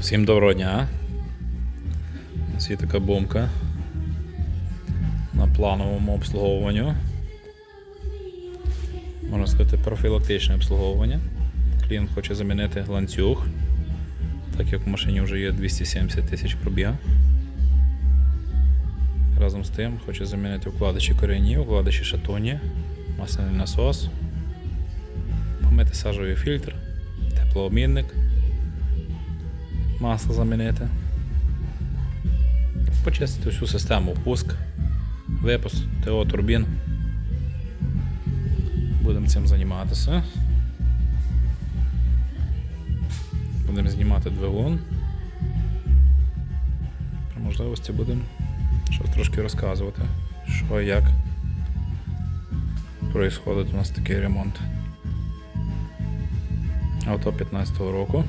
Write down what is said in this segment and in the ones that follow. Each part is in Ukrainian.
Всім доброго дня. У нас є така бомка на плановому обслуговуванню. Можна сказати, профілактичне обслуговування. Клієнт хоче замінити ланцюг, так як в машині вже є 270 тисяч пробіга. Разом з тим хоче замінити вкладачі корені, вкладачі шатоні, масляний насос, помити сажовий фільтр, теплообмінник масло замінити. Почистити всю систему впуск, випуск, ТО турбін. Будемо цим займатися. Будемо знімати двигун. При можливості будемо щось трошки розказувати, що і як происходить у нас такий ремонт. Авто 15-го року.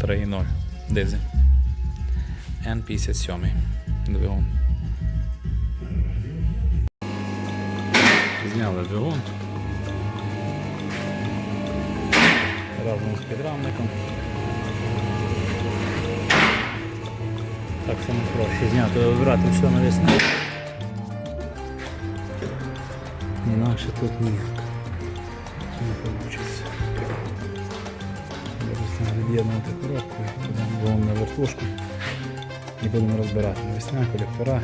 3.0 дизель. N57 двигун. Зняли двигун. Разом з підрамником. Так само проще зняти, вибирати все на весну. Інакше тут ніяк. Не вийде. Від'єднувати коробку і будемо на вертушку і будемо розбирати навесня, колектора,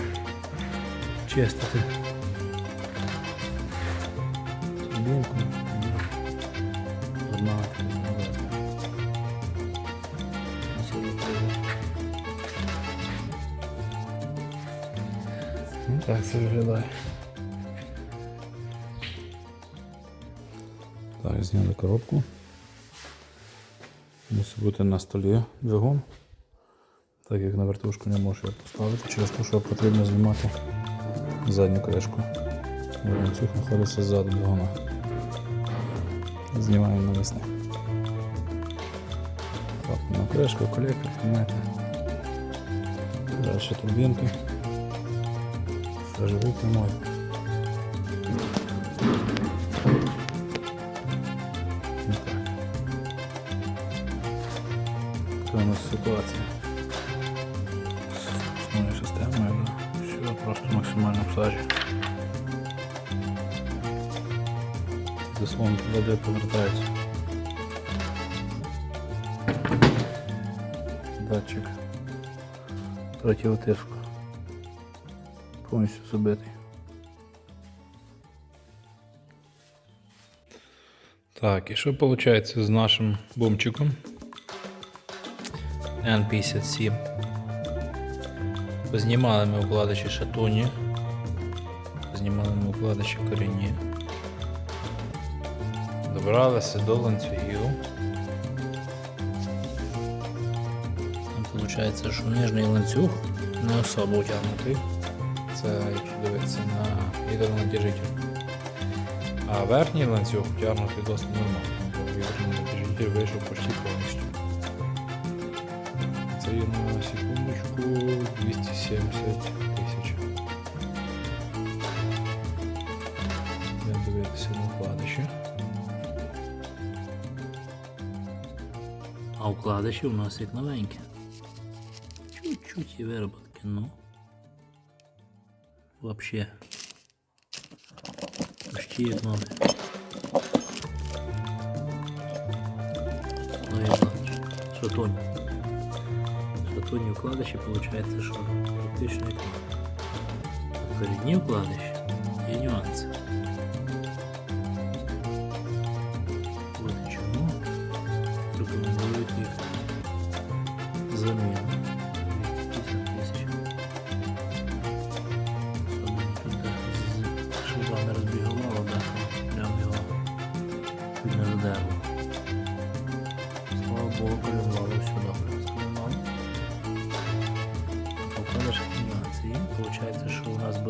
чистити. Турбінку. Одна Ну, так це виглядає. Так, зняли коробку. Мусить бути на столі двигун. Так як на вертушку не можу його поставити, через те, що потрібно знімати задню кришку. Ланцюг знаходиться ззаду двигуна. Знімаємо навесне. Так, на кришку, колектор, знімаєте. Далі турбінки. Сажовий прямой. Ну Така у нас ситуація. З основною системою, все просто максимально в сажі. Заслонки води повертаються. Датчик третього тиску. Повністю забитий. Так, і що виходить з нашим бомчиком? N57. Познімали ми укладачі шатуні. Познімали ми укладачі корінні. Добралися до ланцюгів. Виходить, що нижній ланцюг не особо утягнутий. Це якщо дивитися на гідронатяжитель. А верхній ланцюг втягнутий досить нормально. Гідронатяжитель вийшов почти повністю. Це на секундочку 270 тисяч. Будемо дивитися на вкладиші. А вкладиші у нас як новенькі. Чуть-чуть і вироботки, ну. Вообще. Почти як нові. Ну і ладно. Шатонь. Шатонні вкладиші виходить, що практично як нові. Корінні вкладиші є нюанси. От і чому рекомендують їх заміну.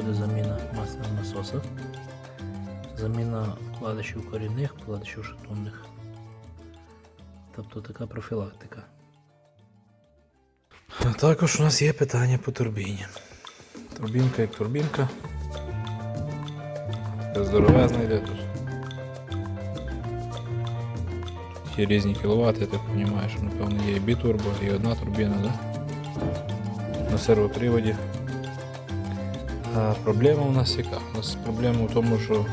Буде заміна масляного насоса. Заміна вкладишів корінних, вкладишів шатунних. Тобто така профілактика. Також у нас є питання по турбіні. Турбінка як турбінка. Здоровезна йде тут. є різні кіловати, я так розумію, що напевно є і бітурбо, і одна турбіна, да? на сервоприводі. Проблема у нас яка? У нас проблема в тому, що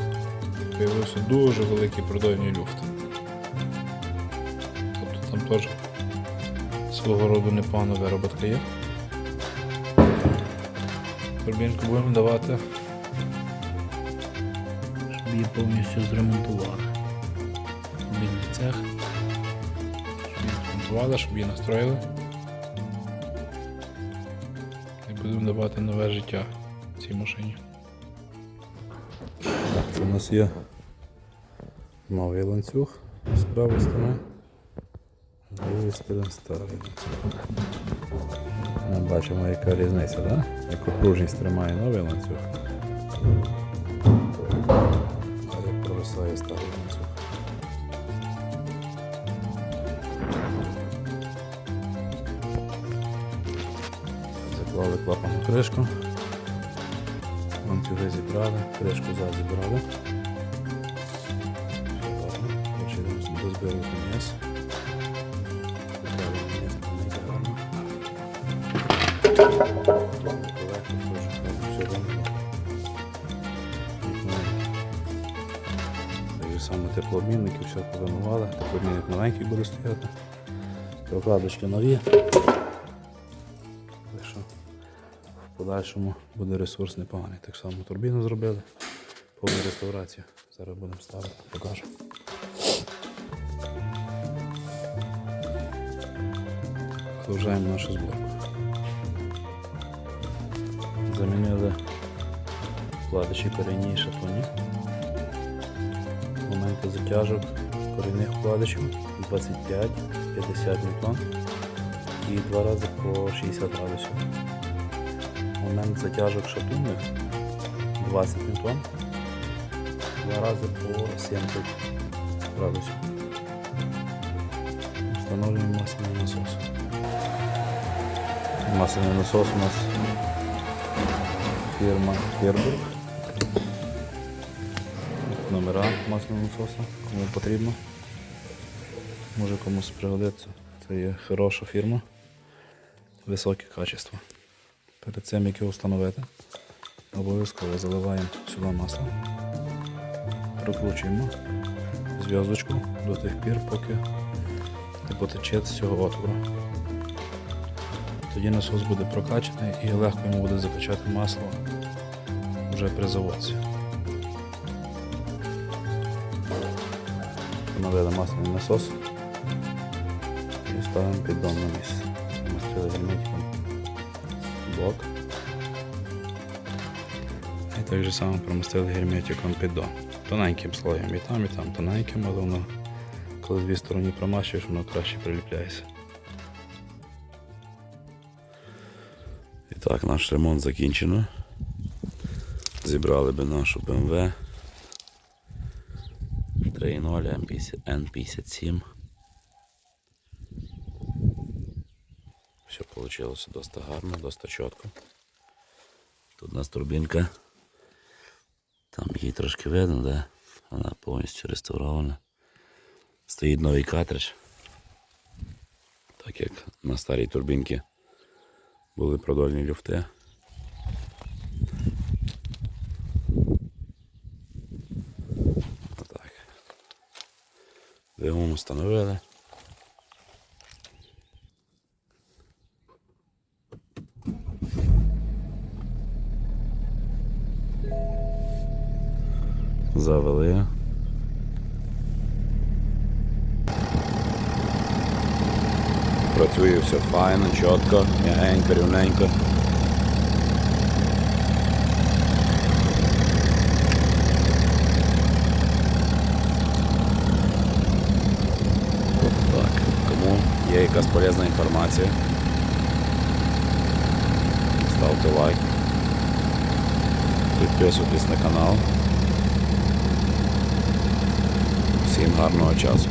з'явився дуже великий продольний люфт. Тобто там теж свого роду непогана вироботка є. Турбінку будемо давати, щоб її повністю зремонтували. Турбінний цех. Щоб її зремонтували, щоб її настроїли. І будемо давати нове життя цій машині. Це у нас є новий ланцюг з правої сторони. З лівої сторони старий ланцюг. Ми бачимо, яка різниця, да? як окружність тримає новий ланцюг. А як провисає старий ланцюг. Заклали клапану кришку. Ланцюги зібрали, кришку зад зібрали. Все гарно. Вниз. Саме теплообмінники, все повинували. Теплообмінник новенький буде стояти. Прокладочки нові. Подальшому буде ресурс непоганий. Так само турбіну зробили, повну реставрацію. Зараз будемо ставити, покажу. Продовжуємо нашу зборку. Замінили вкладачі передні і шатуні. Моменти затяжок корінних вкладачів 25, 50 ньютон і два рази по 60 градусів. Момент затяжок шатунних 20 ньютон, два рази по 70 градусів. Встановлюємо масляний насос. Масляний насос у нас фірма Фербург. Номера масляного насоса, кому потрібно. Може комусь пригодиться. Це є хороша фірма, високе качество. Перед цим як його встановити, обов'язково заливаємо сюди масло, прокручуємо зв'язочку до тих пір, поки не потече з цього отвору. Тоді насос буде прокачаний і легко йому буде закачати масло вже при заводці. Встановили масляний насос і ставимо піддон на місце. Блок. І так же само промастили герметиком піддон. Тоненьким слоєм і там, і там тоненьким, але воно, коли дві сторони промащуєш, воно краще приліпляється. І так, наш ремонт закінчено. Зібрали би нашу BMW 3.0 N57. Все вийшло досить гарно, досить чітко. Тут у нас турбінка. Там її трошки видно, да? вона повністю реставрована. Стоїть новий картридж. Так як на старій турбінці були продольні люфти. Отак. Двигун встановили. Завели. Працює все файно, чітко, м'ягенько, рівненько. Так, кому є якась полезна інформація, ставте лайк, підписуйтесь на канал. Всім гарного часу.